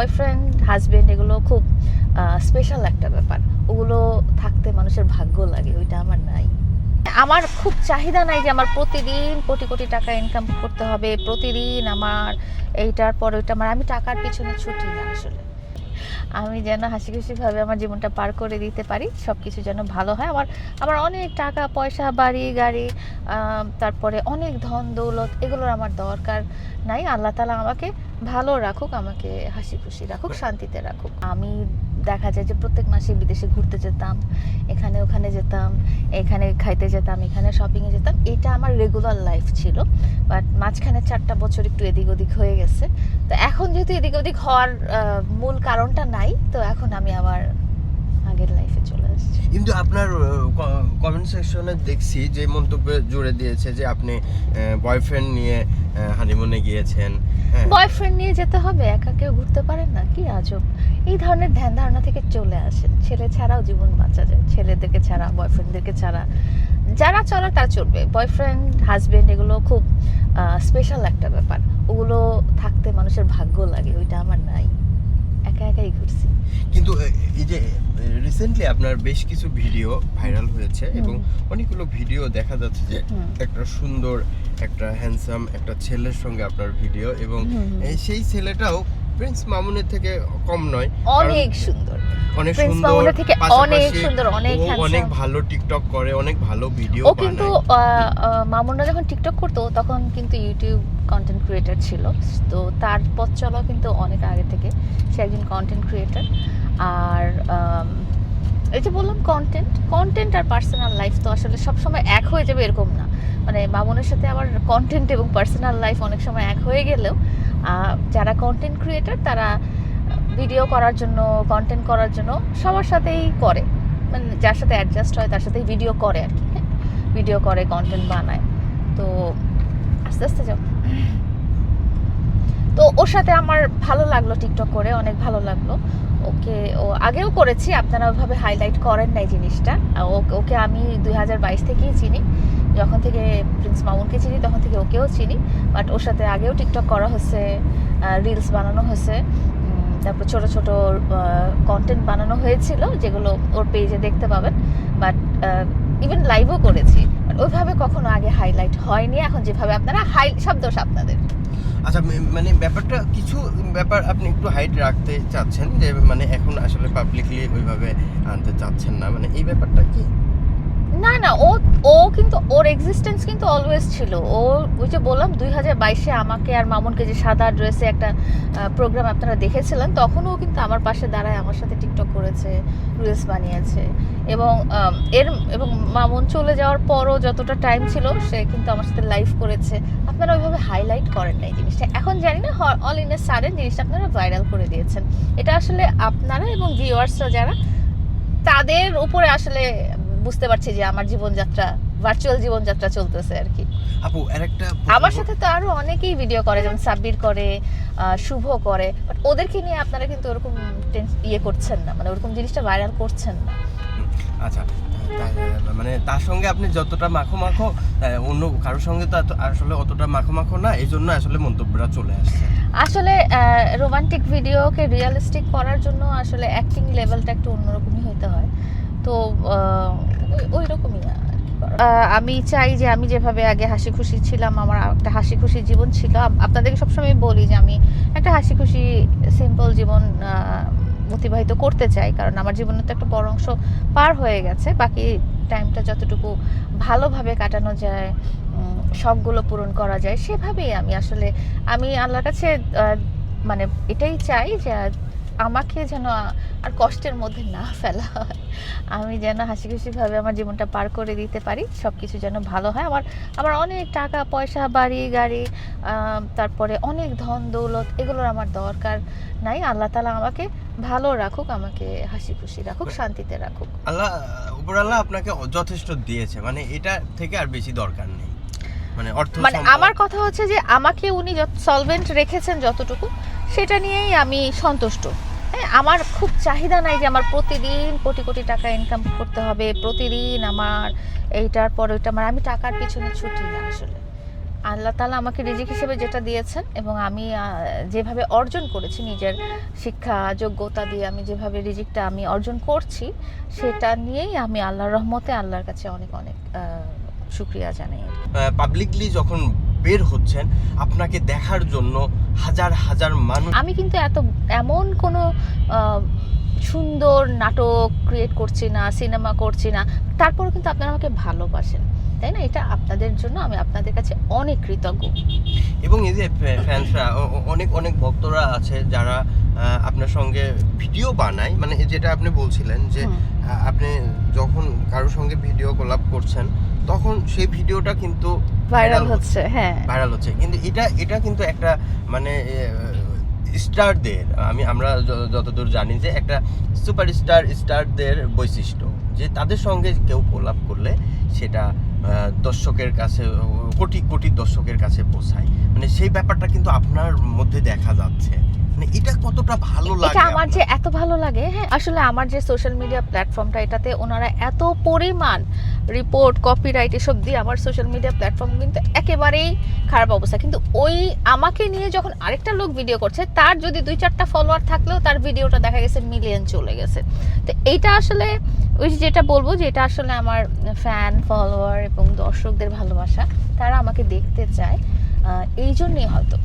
Boyfriend husband এগুলো খুব special একটা ব্যাপার। ওগুলো থাকতে মানুষের ভাগ্য লাগে, ওইটা আমার নাই। আমার খুব চাহিদা নাই যে আমার প্রতিদিন কোটি কোটি টাকা ইনকাম করতে হবে, প্রতিদিন আমার এইটার পর ওইটা আমার, আমি টাকার পিছনে ছুটি না আসলে। আমি যেন হাসি খুশিভাবে আমার জীবনটা পার করে দিতে পারি সব কিছু যেন ভালো হয়। আমার আমার অনেক টাকা, পয়সা, বাড়ি, গাড়ি তারপরে অনেক ধন, দৌলত, এগুলোর আমার দরকার নাই। আল্লাহ তালা আমাকে ভালো রাখুক, আমাকে হাসি খুশি রাখুক, শান্তিতে রাখুক। আমি দেখা যায় যে প্রত্যেক মাসে বিদেশে ঘুরতে যেতাম এখানে ওখানে যেতাম এখানে খাইতে যেতাম এখানে শপিংয়ে যেতাম এটা আমার রেগুলার লাইফ ছিল। বাট মাঝখানে চারটা বছর একটু এদিক ওদিক হয়ে গেছে। তো এখন যেহেতু এদিক ওদিক হওয়ার মূল কারণটা নাই তো এখন আমি আবার আগের লাইফে চলে আসছি। কিন্তু আপনার কমেন্ট সেকশনে দেখছি যে মন্তব্য জুড়ে দিয়েছে যে আপনি বয়ফ্রেন্ড নিয়ে হানিমুনে গিয়েছেন হ্যাঁ। বয়ফ্রেন্ড নিয়ে যেতে হবে একা কেউ ঘুরতে পারেন না কি আজব। এই ধরনের ধ্যান ধারণা থেকে চলে আসেন। ছেলে ছাড়াও জীবন বাঁচা যায়। ছেলেদেরকে ছাড়া বয়ফ্রেন্ডদেরকে ছাড়া যারা চলার তারা চলবে। বয়ফ্রেন্ড হাজবেন্ড এগুলো খুব স্পেশাল একটা ব্যাপার। ওগুলো থাকতে মানুষের ভাগ্য লাগে ওইটা আমার নাই। একা একাই ঘুরছি। কিন্তু এই যে রিসেন্টলি আপনার বেশ কিছু ভিডিও ভাইরাল হয়েছে এবং অনেকগুলো ভিডিও দেখা যাচ্ছে যে একটা সুন্দর একটা হ্যান্ডসাম একটা ছেলের সঙ্গে আপনার ভিডিও এবং সেই ছেলেটাও প্রিন্স মামুনের থেকে কম নয় অনেক সুন্দর। অনেক সুন্দর থেকে অনেক সুন্দর, অনেক অনেক ভালো টিকটক করে অনেক ভালো ভিডিও ও কিন্তু মামুনরা যখন টিকটক করতো তখন কিন্তু ইউটিউব কন্টেন্ট ক্রিয়েটার ছিল। তো তার পথ চলা কিন্তু অনেক আগে থেকে। সে একজন কন্টেন্ট ক্রিয়েটার আর এই যে বললাম কন্টেন্ট কন্টেন্ট আর পার্সোনাল লাইফ তো আসলে সবসময় এক হয়ে যাবে এরকম না। মানে মামুনের সাথে আমার কন্টেন্ট এবং পার্সোনাল লাইফ অনেক সময় এক হয়ে গেলেও যারা কন্টেন্ট ক্রিয়েটার তারা ভিডিও করার জন্য কন্টেন্ট করার জন্য সবার সাথেই করে। মানে যার সাথে অ্যাডজাস্ট হয়, তার সাথেই ভিডিও করে আর কি হ্যাঁ? ভিডিও করে কন্টেন্ট বানায়। তো, আস্তে আস্তে যাও। তো ওর সাথে আমার ভালো লাগল টিকটক করে, অনেক ভালো লাগল। ওকে, ও আগেও করেছি, আপনারা ওইভাবে হাইলাইট করেন নাই জিনিসটা। ওকে আমি দুই হাজার বাইশ থেকেই চিনি। যখন থেকে প্রিন্স মামুনকে চিনি, তখন থেকে ওকেও চিনি। বাট ওর সাথে আগেও টিকটক করা হয়েছে রিলস বানানো হয়েছে তারপর ছোট ছোট কন্টেন্ট বানানো হয়েছিল, যেগুলো ওর পেজে দেখতে পাবেন। বাট ইভেন লাইভও করেছি। But ওইভাবে কখনো আগে হাইলাইট হয়নি। এখন যেভাবে আপনারা হাই সব দোষ আপনাদের। আচ্ছা মানে ব্যাপারটা কিছু ব্যাপার আপনি একটু হাইট রাখতে চাচ্ছেন যে মানে এখন আসলে পাবলিকলি ওইভাবে আনতে চাচ্ছেন না। মানে এই ব্যাপারটা কি? না না, ও ও কিন্তু, ওর এক্সিস্টেন্স কিন্তু অলওয়েজ ছিল। ও, ওই যে বললাম, দুই হাজার বাইশে আমাকে আর মামুনকে যে সাদা ড্রেসে একটা প্রোগ্রাম আপনারা দেখেছিলেন তখনও কিন্তু আমার পাশে দাঁড়ায়, আমার সাথে টিকটক করেছে রিলস বানিয়েছে। এবং এর, এবং মামুন চলে যাওয়ার পরও যতটা টাইম ছিল, সে কিন্তু আমার সাথে লাইভ করেছে। আপনারা ওইভাবে হাইলাইট করেন না এই জিনিসটা। এখন জানি না অল ইন এ সাডেন জিনিসটা আপনারা ভাইরাল করে দিয়েছেন। এটা আসলে আপনারা এবং ভিউয়ার্সরা যারা, তাদের উপরে আসলে বুঝতে পারছি যে আমার জীবনযাত্রা ভার্চুয়াল জীবনযাত্রা চলতেছে আর কি। আপু আরেকটা আমার সাথে তো আরও অনেকেই ভিডিও করে যেমন সাব্বির করে শুভ করে বাট ওদেরকে নিয়ে আপনারা কিন্তু ওরকম ইয়ে করছেন না মানে ওরকম জিনিসটা ভাইরাল করছেন না। আচ্ছা মানে তার সঙ্গে আপনি যতটা মাখো মাখো অন্য কারোর সঙ্গে তো আসলে অতটা মাখো মাখো না এই জন্য আসলে মন্তব্যটা চলে আসছে। আসলে রোমান্টিক ভিডিওকে রিয়েলিস্টিক করার জন্য আসলে অ্যাক্টিং লেভেলটা একটু অন্যরকমই হতে হয়। তো ওই- রকমই আমি চাই যে আমি যেভাবে আগে হাসি খুশি ছিলাম, আমার একটা হাসি খুশি জীবন ছিল। আপ- আপনাদেরকে সবসময় বলি যে আমি একটা হাসি খুশি সিম্পল জীবন অতিবাহিত করতে চাই। কারণ আমার জীবনের তো একটা বড় অংশ পার হয়ে গেছে। বাকি টাইমটা যতটুকু ভালোভাবে কাটানো যায় শখগুলো পূরণ করা যায়, সেভাবেই আমি আসলে, আমি আল্লাহর কাছে মানে এটাই চাই যে আমাকে যেন আর কষ্টের মধ্যে না ফেলা হয়। আমি যেন হাসি খুশিভাবে আমার জীবনটা পার করে দিতে পারি সব কিছু যেন ভালো হয়। আমার আমার অনেক টাকা পয়সা বাড়ি গাড়ি তারপরে অনেক ধন দৌলত এগুলোর আমার দরকার নাই। আল্লাহ তালা আমাকে ভালো রাখুক আমাকে হাসি খুশি রাখুক শান্তিতে রাখুক। আল্লাহ উপর আল্লাহ আপনাকে যথেষ্ট দিয়েছে। মানে এটা থেকে আর বেশি দরকার নেই। মানে অর্থ মানে আমার কথা হচ্ছে যে আমাকে উনি যত সলভেন্ট রেখেছেন যতটুকু সেটা নিয়েই আমি সন্তুষ্ট। হ্যাঁ আমার খুব চাহিদা নাই যে আমার প্রতিদিন কোটি কোটি টাকা ইনকাম করতে হবে, প্রতিদিন আমার এইটার পর ওইটা আমার, আমি টাকার পিছনে ছুটি না আসলে। আল্লাহ তালা আমাকে রিজিক হিসেবে যেটা দিয়েছেন এবং আমি যেভাবে অর্জন করেছি, নিজের শিক্ষা, যোগ্যতা দিয়ে আমি যেভাবে রিজিকটা আমি অর্জন করছি, সেটা নিয়েই আমি আল্লাহর রহমতে আল্লাহর কাছে অনেক অনেক শুক্রিয়া জানাই। পাবলিকলি যখন বের হচ্ছেন আপনাকে দেখার জন্য হাজার হাজার মানুষ আমি কিন্তু এত এমন কোনো সুন্দর নাটক ক্রিয়েট করছি না সিনেমা করছি না তারপরেও কিন্তু আপনারা আমাকে ভালোবাসেন। তাই না? এটা আপনাদের জন্য আমি আপনাদের কাছে অনেক কৃতজ্ঞ। এবং এই যে ফ্যান্সরা অনেক অনেক ভক্তরা আছে যারা আপনার সঙ্গে ভিডিও বানায়। মানে যেটা আপনি বলছিলেন যে আপনি যখন কারোর সঙ্গে ভিডিও কোলাপ করছেন তখন সেই ভিডিওটা কিন্তু ভাইরাল হচ্ছে হ্যাঁ। ভাইরাল হচ্ছে। কিন্তু এটা এটা কিন্তু একটা মানে স্টারদের আমি আমরা যতদূর জানি যে একটা সুপার স্টার স্টারদের বৈশিষ্ট্য। যে তাদের সঙ্গে কেউ কোলাপ করলে সেটা দর্শকের কাছে কোটি কোটি দর্শকের কাছে পৌঁছায়। মানে সেই ব্যাপারটা কিন্তু আপনার মধ্যে দেখা যাচ্ছে। মানে এটা কতটা ভালো লাগে এটা আমার যে এত ভালো লাগে হ্যাঁ আসলে আমার যে সোশ্যাল মিডিয়া প্ল্যাটফর্মটা এটাতে ওনারা এত পরিমাণ রিপোর্ট কপিরাইট এসব দিয়ে আমার সোশ্যাল মিডিয়া প্ল্যাটফর্ম কিন্তু একেবারেই খারাপ অবস্থা। কিন্তু ওই আমাকে নিয়ে যখন আরেকটা লোক ভিডিও করছে তার যদি দুই চারটা ফলোয়ার থাকলেও তার ভিডিওটা দেখা গেছে মিলিয়ন চলে গেছে। তো এইটা আসলে ওই যেটা বলব যে এটা আসলে আমার ফ্যান ফলোয়ার এবং দর্শকদের ভালোবাসা তারা আমাকে দেখতে চায় এই জন্যই হয়তো।